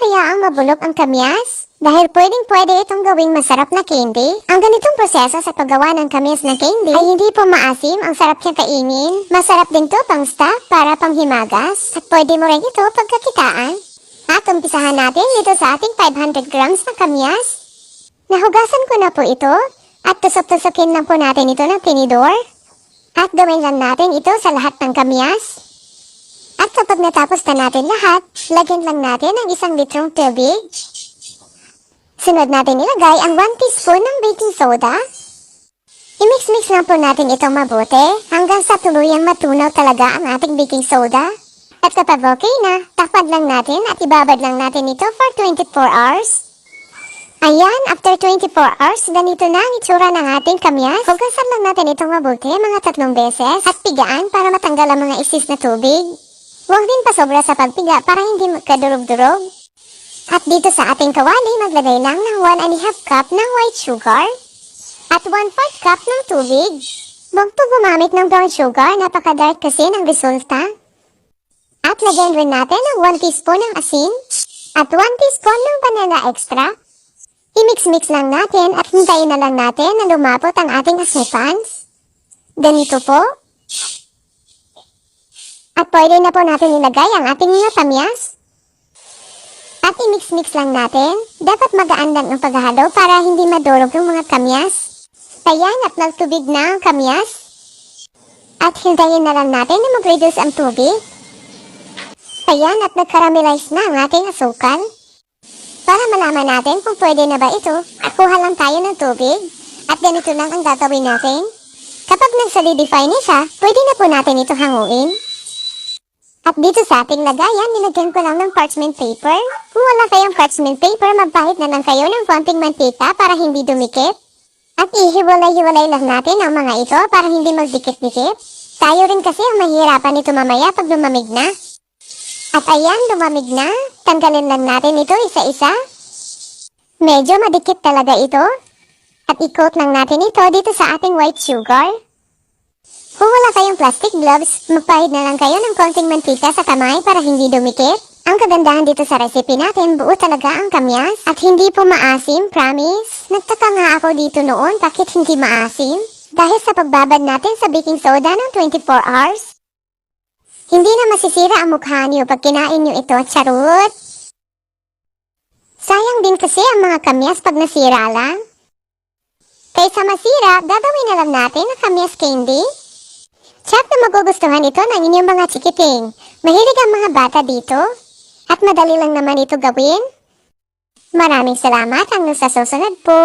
hayaang mabulok ang kamyas? Dahil pwedeng pwede itong gawing masarap na candy. Ang ganitong proseso sa paggawa ng kamyas na candy ay hindi po maasim, ang sarap niya kainin. Masarap din to pang stock para pang himagas. At pwede mo rin ito pagkakitaan. At umpisahan natin dito sa ating 500 grams na kamyas. Nahugasan ko na po ito. At tusok-tusokin lang po natin ito ng tinidor. At gawin lang natin ito sa lahat ng kamyas. At kapag natapos na natin lahat, lagyan lang natin ng isang litrong tubig. Sunod natin ilagay ang 1 teaspoon ng baking soda. I-mix-mix lang po natin itong mabuti hanggang sa tuluyang matunaw talaga ang ating baking soda. At kapag okay na, takpan lang natin at ibabad lang natin ito for 24 hours. Ayan, after 24 hours, ganito na ang itsura ng ating kamyas. Hugasan lang natin itong mabuti mga tatlong beses at pigaan para matanggal ang mga isis na tubig. Huwag din pasobra sa pagpiga para hindi magkadurog-durog. At dito sa ating kawali, maglagay lang ng 1 and a half cup ng white sugar at 1 4 cup ng tubig. Huwag po gumamit ng brown sugar, napaka-dark kasi ng resulta. At lagyan rin natin ng 1 teaspoon ng asin at 1 teaspoon ng vanilla extra. I-mix-mix lang natin at hintayin na lang natin na lumapot ang ating asukans. Ganito po. At pwede na po natin ilagay ang ating mga kamyas. At i-mix-mix lang natin. Dapat magaan lang ang paghahalo para hindi madurog yung mga kamyas. Ayan at nagtubig na ang kamyas. At hintayin na lang natin na mag-reduce ang tubig. Ayan at nag-caramelize na ang ating asukal. Para malaman natin kung pwede na ba ito, kuha lang tayo ng tubig. At ganito lang ang gagawin natin. Kapag nag-solidify na siya, pwede na po natin ito hanguin. At dito sa ating lagayan, nilagyan ko lang ng parchment paper. Kung wala kayong parchment paper, magpahit na lang kayo ng konting mantika para hindi dumikit. At ihiwalay-hiwalay lang natin ang mga ito para hindi magdikit-dikit. Tayo rin kasi ang mahirapan ito mamaya pag lumamig na. At ayan, lumamig na. Tanggalin lang natin ito isa-isa. Medyo madikit talaga ito. At i-coat lang natin ito dito sa ating white sugar. Kung wala kayong plastic gloves, magpahid na lang kayo ng konting mantika sa kamay para hindi dumikit. Ang kagandahan dito sa recipe natin, buo talaga ang kamyas at hindi po maasim, promise. Nagtaka nga ako dito noon bakit hindi maasim. Dahil sa pagbabad natin sa baking soda ng 24 hours. Hindi na masisira ang mukha niyo pag kinain niyo ito, charot. Sayang din kasi ang mga kamyas pag nasira lang. Kaysa masira, gagawin na lang natin ang kamyas candy. Check na magugustuhan ito ng inyong mga chikiting. Mahilig ang mga bata dito. At madali lang naman ito gawin. Maraming salamat hanggang sa susunod po.